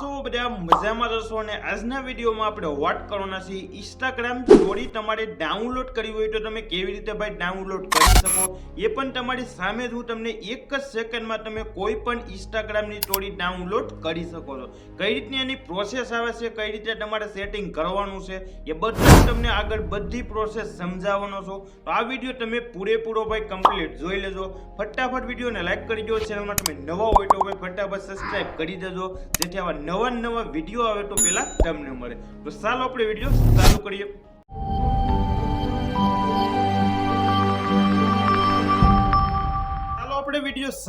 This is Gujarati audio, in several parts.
છો બધા મજામાં રહેશો અને આજના વિડીયોમાં આપણે વાત કરવાના છીએ ઇન્સ્ટાગ્રામ સ્ટોરી તમારે ડાઉનલોડ કરવી હોય તો તમે કેવી રીતે ભાઈ ડાઉનલોડ કરી શકો? એ પણ તમારી સામે જ હું તમને એક જ સેકન્ડમાં તમે કોઈ પણ ઇન્સ્ટાગ્રામની સ્ટોરી ડાઉનલોડ કરી શકો છો. કઈ રીતની એની પ્રોસેસ આવે છે, કઈ રીતે તમારે સેટિંગ કરવાનું છે, એ બધું તમને આગળ બધી પ્રોસેસ સમજાવવાનો છો. તો આ વીડિયો તમે પૂરેપૂરો ભાઈ કમ્પ્લીટ જોઈ લેજો. ફટાફટ વિડીયોને લાઈક કરી દો. ચેનલમાં તમે નવા હોય તો ભાઈ ફટાફટ સબસ્ક્રાઈબ કરી દેજો. જેથી આવા નવા નવા વીડિયો આવે તો પહેલા તમને મળે. તો ચાલો આપણે વીડિયો ચાલુ કરીએ.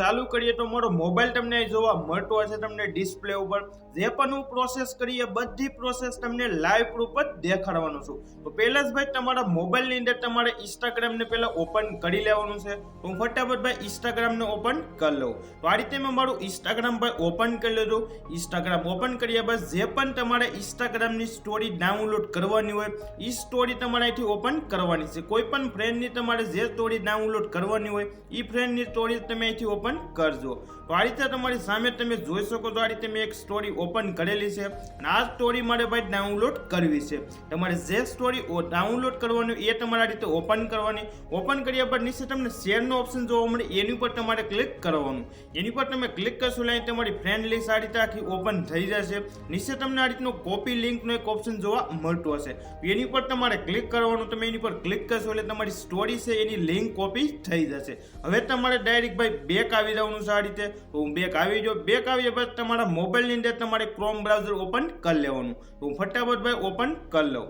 ચાલુ કરીએ તો મારો મોબાઈલ તમને જોવા મળતો હશે તમને ડિસ્પ્લે ઉપર. જે પણ હું પ્રોસેસ કરીએ બધી પ્રોસેસ તમને લાઈવ પ્રૂફ જ દેખાડવાનું છું. તો પહેલા જ ભાઈ તમારા મોબાઈલની અંદર તમારે ઇન્સ્ટાગ્રામને પહેલાં ઓપન કરી લેવાનું છે. હું ફટાફટ ભાઈ ઇન્સ્ટાગ્રામને ઓપન કરી લઉં. તો આ રીતે મેં મારું ઇન્સ્ટાગ્રામ ભાઈ ઓપન કરી લીધું. ઇન્સ્ટાગ્રામ ઓપન કર્યા બાદ જે પણ તમારે ઇન્સ્ટાગ્રામની સ્ટોરી ડાઉનલોડ કરવાની હોય એ સ્ટોરી તમારે અહીંથી ઓપન કરવાની છે. કોઈ પણ ફ્રેન્ડની તમારે જે સ્ટોરી ડાઉનલોડ કરવાની હોય એ ફ્રેન્ડની સ્ટોરી તમે અહીંથી ઓપન કરજો. તો આ રીતે તમારી સામે તમે જોઈ શકો તો આ રીતે મેં એક સ્ટોરી ઓપન કરેલી છે. અને આ સ્ટોરી મારે ભાઈ ડાઉનલોડ કરવી છે. તમારે જે સ્ટોરી ડાઉનલોડ કરવાની એ તમારે આ રીતે ઓપન કરવાની. ઓપન કર્યા બાદ નીચે તમને શેરનો ઓપ્શન જોવા મળે, એની ઉપર તમારે ક્લિક કરવાનું. એની પર તમે ક્લિક કરશો એટલે તમારી ફ્રેન્ડ લિસ્ટ આ રીતે આખી ઓપન થઈ જશે. નીચે તમને આ રીતનો કોપી લિંકનો એક ઓપ્શન જોવા મળતો હશે. એની પર તમારે ક્લિક કરવાનું, તમે એની પર ક્લિક કરશો એટલે તમારી સ્ટોરી છે એની લિંક કોપી થઈ જશે. હવે તમારે ડાયરેક્ટ ભાઈ બેક આવી જવાનું છે આ રીતે. હું બેક આવી જો બેક આવી પછી તમારા મોબાઈલની અંદર તમારે ક્રોમ બ્રાઉઝર ઓપન કરી લેવાનું. હું ફટાફટ ભાઈ ઓપન કરી લઉં.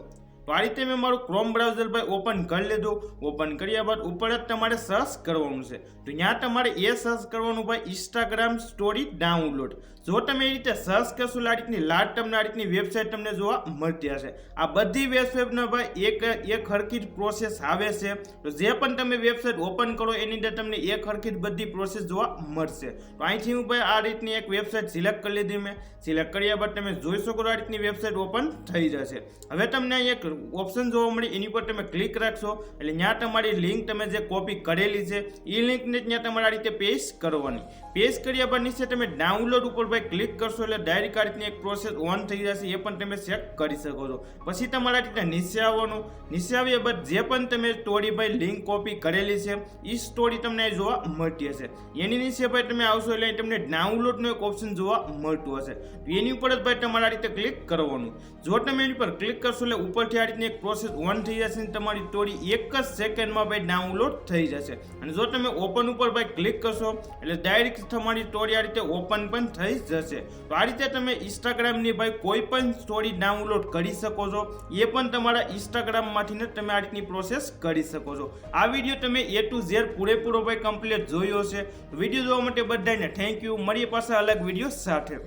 તો આ રીતે મેં મારું ક્રોમ બ્રાઉઝર ભાઈ ઓપન કરી લીધું. ઓપન કર્યા બાદ ઉપર જ તમારે સર્ચ કરવાનું છે. તો ત્યાં તમારે એ સર્ચ કરવાનું ભાઈ ઇન્સ્ટાગ્રામ સ્ટોરી ડાઉનલોડ જો તમે એ રીતે સર્ચ કરશો, આ રીતની લાટ તમને, આ રીતની વેબસાઇટ તમને જોવા મળતી હશે. આ બધી વેબસાઇટનો ભાઈ એક એક હરખી જ પ્રોસેસ આવે છે. તો જે પણ તમે વેબસાઇટ ઓપન કરો, એની અંદર તમને એક હરખી જ બધી પ્રોસેસ જોવા મળશે. તો અહીંથી હું ભાઈ આ રીતની એક વેબસાઇટ સિલેક્ટ કરી લીધી મેં. સિલેક્ટ કર્યા બાદ તમે જોઈ શકો આ રીતની વેબસાઇટ ઓપન થઈ જશે. હવે તમને એક ઓપ્શન જોવા મળે, એની પર તમે ક્લિક રાખશો. એટલે ત્યાં તમારી લિંક તમે જે કોપી કરેલી છે એ લિંકને ત્યાં તમારે આ રીતે પેસ્ટ કરવાની. પેસ્ટ કર્યા બાદ નીચે તમે ડાઉનલોડ ઉપર ભાઈ ક્લિક કરશો એટલે ડાયરેક્ટ આ રીતની એક પ્રોસેસ ઓન થઈ જશે, એ પણ તમે ચેક કરી શકો છો. પછી તમારે રીતે નીચે આવવાનું. નીચે આવ્યા બાદ જે પણ તમે સ્ટોરી ભાઈ લિંક કોપી કરેલી છે એ સ્ટોરી તમને જોવા મળતી હશે. એની નીચે ભાઈ તમે આવશો એટલે તમને ડાઉનલોડનો એક ઓપ્શન જોવા મળતું હશે. એની ઉપર જ ભાઈ તમારે રીતે ક્લિક કરવાનું. જો તમે એની પર ક્લિક કરશો એટલે ઉપરથી આ રીતની પ્રોસેસ ઓન થઈ જશે ને તમારી સ્ટોરી એક જ સેકન્ડમાં ભાઈ ડાઉનલોડ થઈ જશે. અને જો તમે ઓપન ઉપર ભાઈ ક્લિક કરશો, એટલે ડાયરેક્ટ તમારી સ્ટોરી આ રીતે ઓપન પણ થઈ જશે. તો આ રીતે તમે ઇન્સ્ટાગ્રામની ભાઈ કોઈ પણ સ્ટોરી ડાઉનલોડ કરી શકો છો. એ પણ તમારા ઇન્સ્ટાગ્રામમાંથી જ તમે આ રીતની પ્રોસેસ કરી શકો છો. આ વીડિયો તમે એ ટુ ઝેડ પૂરેપૂરો ભાઈ કમ્પ્લીટ જોયો છે વીડિયો જોવા માટે બધાને થેન્ક યુ મળીએ પાસે અલગ વીડિયો સાથે.